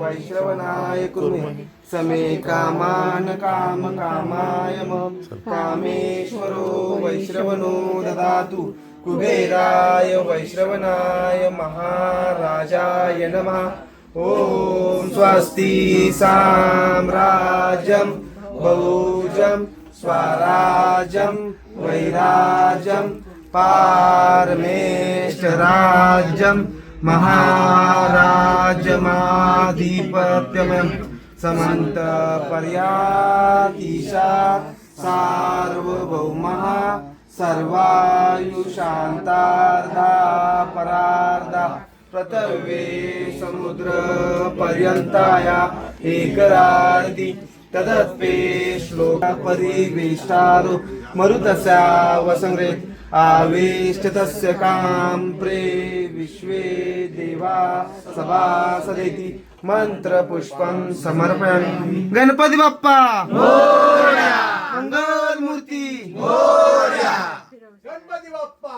वैश्रवनाय वैश्रवणाय समे कामान काम कामाय कामेश्वरो वैश्रवनो ददातु। कुबेराय वैश्रवनाय महाराजाय नमः। ॐ स्वस्ति साम्राज्यं बहुजं स्वराज्यं वैराज्यं पारमेष्टराज्यं महाराजमाधिपत्यमं समन्त पर्यातिशात् सार्वभौमः सर्वायुशान्तार्धा परार्धा प्रतवे समुद्रपर्यन्ताया एकरार्धि तदत्वे श्लोकपरिवेष्टारु मरुतस्या वसंग्रे। आवेष्टतस्य काम प्रे विश्वे देवा सभा सदेती। मंत्र पुष्पम समर्पयामि। गणपती बाप्पा। मंगल मूर्ती गणपती बाप्पा।